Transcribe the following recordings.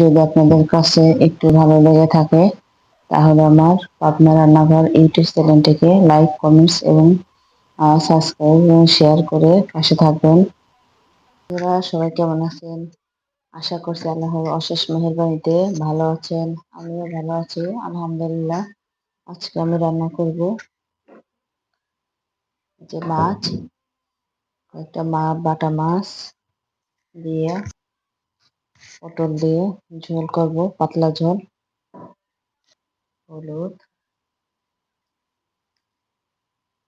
যদি আপনাদের কাছে একটু ভালো লেগে থাকে, তাহলে আমার পাবনা রান্নাঘর ইউটিউব চ্যানেলটিকে লাইক, কমেন্টস এবং সাবস্ক্রাইব এবং শেয়ার করে পাশে থাকবেন। আপনারা সবাই কেমন আছেন? আশা করছি আল্লাহর অশেষ মেহেরবানিতে ভালো আছেন, আমিও ভালো আছি, আলহামদুলিল্লাহ। আজকে আমি রান্না করব যে মাছ একটা মা, বাটা মাছ দিয়ে পটল দিয়ে ঝোল করব, পাতলা ঝোল, হলুদ,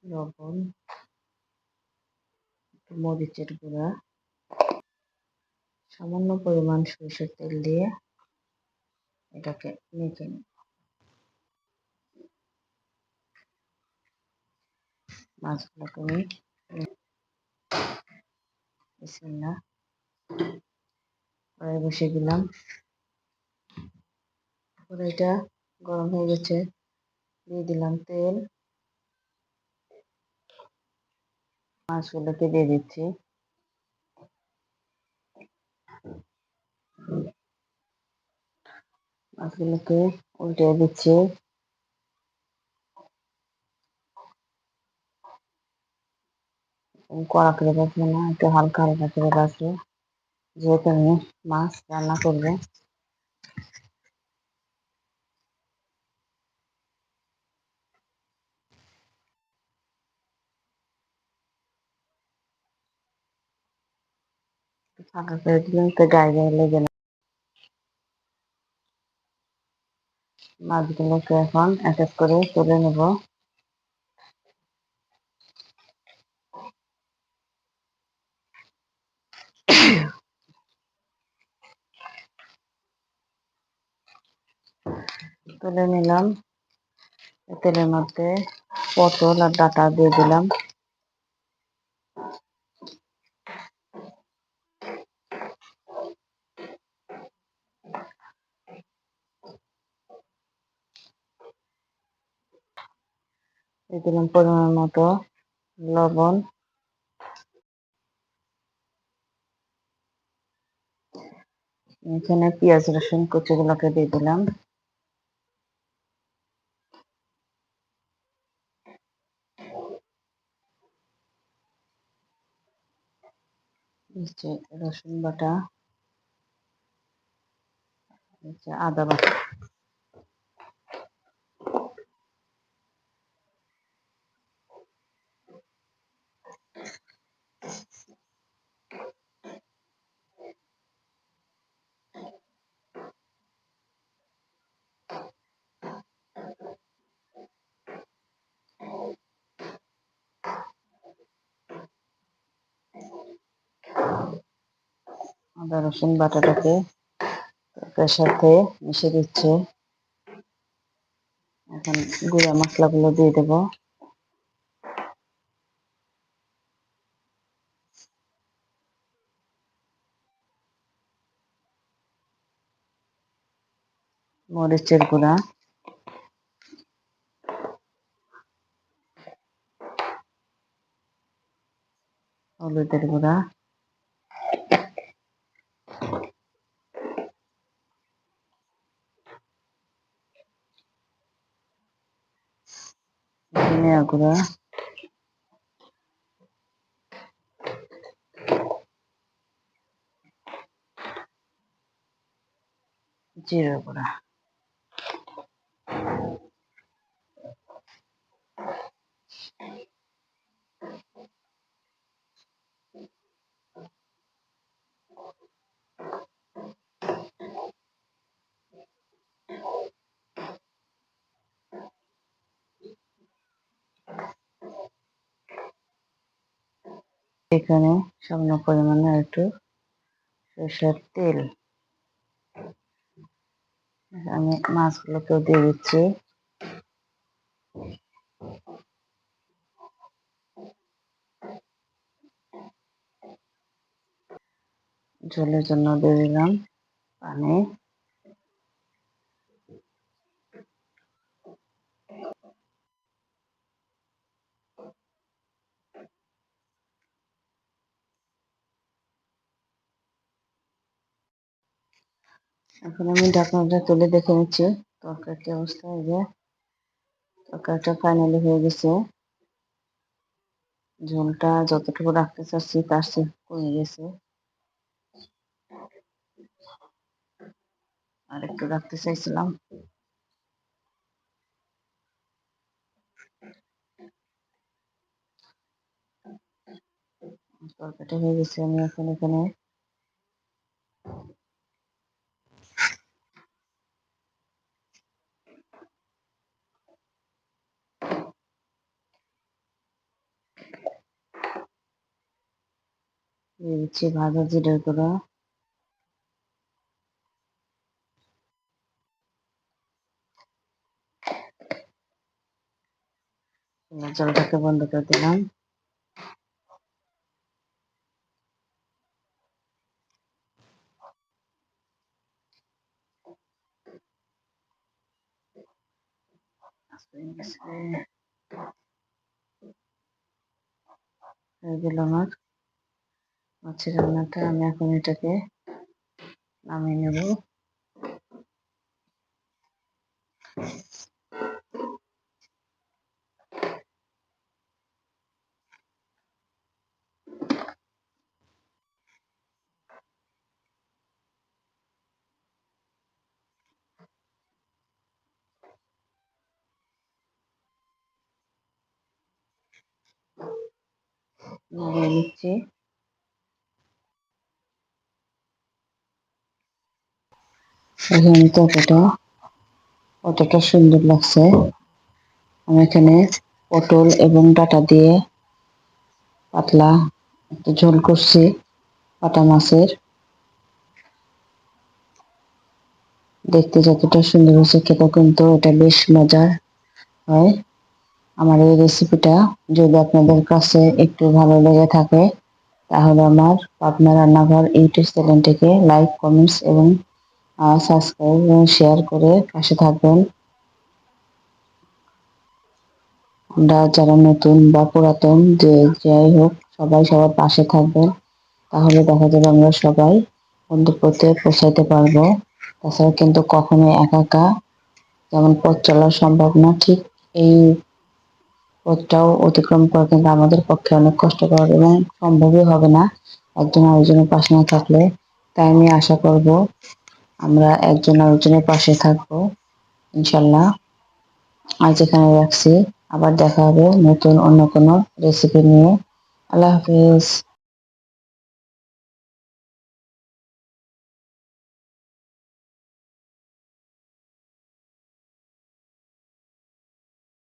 লবণ মরিচের গুঁড়া, সামান্য পরিমাণ সরিষার তেল দিয়ে এটাকে মেখে নেব। মাছগুলোকে আমি বিসমিল্লাহ। কড়াই বসে দিলাম। কড়াইটা গরম হয়ে গেছে, দিয়ে দিলাম তেল। মাছগুলোকে দিয়ে দিচ্ছি। মাছগুলোকে উল্টে দিচ্ছি। কড়া করে বাঁচবো না, একটু হালকা হালকা করে বাঁচবো যেহেতু আমি মাছ রান্না করব ফাঁকা করে দিলাম তো গায়ে গায়ে লেগে না মাছগুলোকে এখন এক এক করে তুলে নেব তুলে নিলাম। তেলের মধ্যে পটল আর ডাটা দিয়ে দিলাম। দিয়ে দিলাম পরিমাণ মতো লবণ। এখানে পেঁয়াজ রসুন কুচিগুলোকে দিয়ে দিলাম। রসুন বাটা নিচে আদা বাটা। আদা, রসুন বাটাটাকে তার সাথে মিশে দিচ্ছে। এখন গুঁড়া মশলাগুলো দিয়ে দেব। মরিচের গুঁড়া। হলুদের গুঁড়া। ধনিয়া গুঁড়া জিরা গুঁড়া এখানে সামান্য পরিমাণে একটু সরষের তেল। আমি মাছগুলোকেও দিয়ে দিচ্ছি। ঝোলের জন্য দিয়ে দিলাম পানি। এখন আমি ঢাকনাটা তুলে দেখে নিচ্ছি। তরকারিটি অবস্থা এই যে। তরকারিটা ফাইনালি হয়ে গেছে। ঝোলটা যতটুকু রাখতে চাচ্ছি তার চেয়ে কমে গেছে। আর একটু রাখতে চাইছিলাম। তরকারিটা হয়ে গেছে, আমি এখন এখানে দিয়ে দিচ্ছি ভাজা জিরের গুঁড়া। জলটাকে বন্ধ করে দিলাম। গেল আমার। মাছের রান্নাটা আমি এখন এটাকে নামিয়ে নেব নামিয়ে নিচ্ছি এখানে ততটা কতটা সুন্দর লাগছে। আমি এখানে পটল এবং ডাটা দিয়ে পাতলা একটু ঝোল করছি পাটা মাছের। দেখতে যতটা সুন্দর হয়েছে, খেতে কিন্তু এটা বেশ মজার হয়। আমার এই রেসিপিটা যদি আপনাদের কাছে একটু ভালো লেগে থাকে, তাহলে আমার পাবনা রান্নাঘর ইউটিউব চ্যানেলটিকে লাইক কমেন্টস এবং সাবস্ক্রাইব এবং শেয়ার করে পাশে থাকবেন। আমরা যারা নতুন বা পুরাতন, যে যাই হোক, সবাই সবার পাশে থাকবেন। তাহলে দেখা যাবে আমরা সবাই বন্ধুপথে পৌঁছাইতে পারব। তাছাড়া কিন্তু কখনো একা একা যেমন পথ চলা সম্ভব না, ঠিক এই পথটাও অতিক্রম করা কিন্তু আমাদের পক্ষে অনেক কষ্টকর এবং সম্ভবই হবে না। একজন আরেকজনের পাশে না থাকলে, তাই আমি আশা করব আমরা একজন আরেকজনের পাশে থাকব, ইনশাল্লাহ। আজ এখানে রাখছি, আবার দেখা হবে নতুন অন্য কোনো রেসিপি নিয়ে। আল্লাহ হাফিজ।